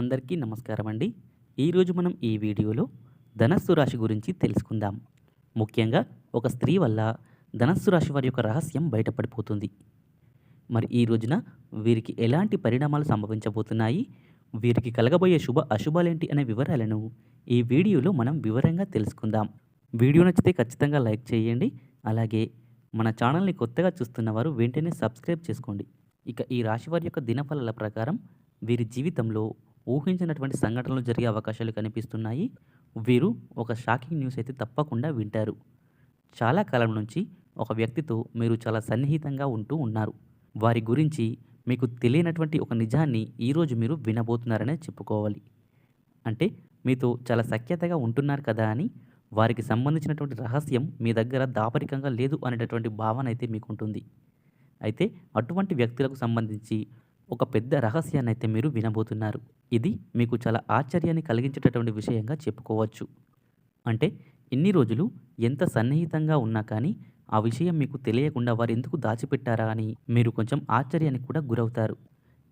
అందరికీ నమస్కారం అండి. ఈరోజు మనం ఈ వీడియోలో ధనస్సు రాశి గురించి తెలుసుకుందాం. ముఖ్యంగా ఒక స్త్రీ వల్ల ధనస్సు రాశి వారి యొక్క రహస్యం బయటపడిపోతుంది. మరి ఈ రోజున వీరికి ఎలాంటి పరిణామాలు సంభవించబోతున్నాయి? వీరికి కలగబోయే శుభ అశుభాలేంటి అనే వివరాలను ఈ వీడియోలో మనం వివరంగా తెలుసుకుందాం. వీడియో నచ్చితే ఖచ్చితంగా లైక్ చేయండి. అలాగే మన ఛానల్ని కొత్తగా చూస్తున్న వారు వెంటనే సబ్స్క్రైబ్ చేసుకోండి. ఇక ఈ రాశి వారి యొక్క దినఫలాల ప్రకారం వీరి జీవితంలో ఊహించినటువంటి సంఘటనలు జరిగే అవకాశాలు కనిపిస్తున్నాయి. వీరు ఒక షాకింగ్ న్యూస్ అయితే తప్పకుండా వింటారు. చాలా కాలం నుంచి ఒక వ్యక్తితో మీరు చాలా సన్నిహితంగా ఉంటూ ఉన్నారు. వారి గురించి మీకు తెలియనటువంటి ఒక నిజాన్ని ఈరోజు మీరు వినబోతున్నారనే చెప్పుకోవాలి. అంటే మీతో చాలా సఖ్యతగా ఉంటున్నారు కదా అని వారికి సంబంధించినటువంటి రహస్యం మీ దగ్గర దాపరికంగా లేదు అనేటటువంటి భావన అయితే మీకుంటుంది. అయితే అటువంటి వ్యక్తులకు సంబంధించి ఒక పెద్ద రహస్యాన్ని అయితే మీరు వినబోతున్నారు. ఇది మీకు చాలా ఆశ్చర్యాన్ని కలిగించేటటువంటి విషయంగా చెప్పుకోవచ్చు. అంటే ఇన్ని రోజులు ఎంత సన్నిహితంగా ఉన్నా కానీ ఆ విషయం మీకు తెలియకుండా వారు ఎందుకు దాచిపెట్టారా అని మీరు కొంచెం ఆశ్చర్యానికి కూడా గురవుతారు.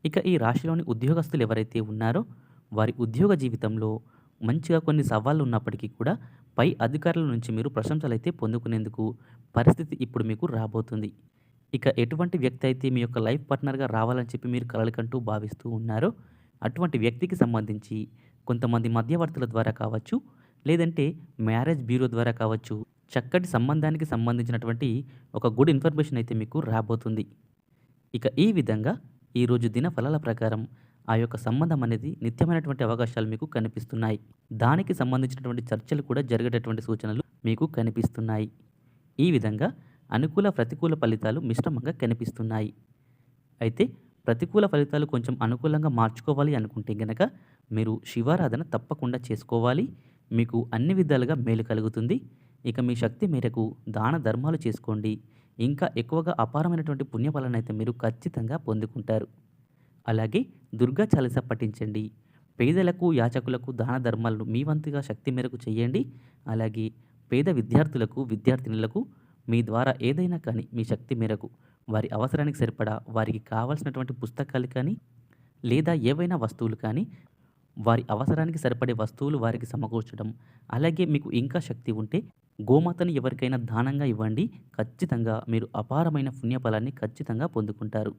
ఇక ఈ రాశిలోని ఉద్యోగస్తులు ఎవరైతే ఉన్నారో వారి ఉద్యోగ జీవితంలో మంచిగా కొన్ని సవాళ్ళు ఉన్నప్పటికీ కూడా పై అధికారుల నుంచి మీరు ప్రశంసలు అయితే పొందుకునేందుకు పరిస్థితి ఇప్పుడు మీకు రాబోతుంది. ఇక ఎటువంటి వ్యక్తి అయితే మీ యొక్క లైఫ్ పార్ట్నర్గా రావాలని చెప్పి మీరు కలలకంటూ భావిస్తూ ఉన్నారో అటువంటి వ్యక్తికి సంబంధించి కొంతమంది మధ్యవర్తుల ద్వారా కావచ్చు లేదంటే మ్యారేజ్ బ్యూరో ద్వారా కావచ్చు చక్కటి సంబంధానికి సంబంధించినటువంటి ఒక గుడ్ ఇన్ఫర్మేషన్ అయితే మీకు రాబోతుంది. ఇక ఈ విధంగా ఈరోజు దిన ఫలాల ప్రకారం ఆ యొక్క సంబంధం అనేది నిత్యమైనటువంటి అవకాశాలు మీకు కనిపిస్తున్నాయి. దానికి సంబంధించినటువంటి చర్చలు కూడా జరిగేటటువంటి సూచనలు మీకు కనిపిస్తున్నాయి. ఈ విధంగా అనుకూల ప్రతికూల ఫలితాలు మిశ్రమంగా కనిపిస్తున్నాయి. అయితే ప్రతికూల ఫలితాలు కొంచెం అనుకూలంగా మార్చుకోవాలి అనుకుంటే గనక మీరు శివారాధన తప్పకుండా చేసుకోవాలి. మీకు అన్ని విధాలుగా మేలు కలుగుతుంది. ఇక మీ శక్తి మేరకు దాన ధర్మాలు చేసుకోండి. ఇంకా ఎక్కువగా అపారమైనటువంటి పుణ్యఫలాన్ని అయితే మీరు ఖచ్చితంగా పొందుకుంటారు. అలాగే దుర్గా చాలీస పఠించండి. పేదలకు యాచకులకు దాన ధర్మాలను మీ వంతుగా శక్తి మేరకు చేయండి. అలాగే పేద విద్యార్థులకు విద్యార్థినులకు మీ ద్వారా ఏదైనా కానీ మీ శక్తి మేరకు వారి అవసరానికి సరిపడా వారికి కావాల్సినటువంటి పుస్తకాలు కానీ లేదా ఏవైనా వస్తువులు కానీ వారి అవసరానికి సరిపడే వస్తువులు వారికి సమకూర్చడం అలాగే మీకు ఇంకా శక్తి ఉంటే గోమాతని ఎవరికైనా దానంగా ఇవ్వండి. ఖచ్చితంగా మీరు అపారమైన పుణ్యఫలాన్ని ఖచ్చితంగా పొందుకుంటారు.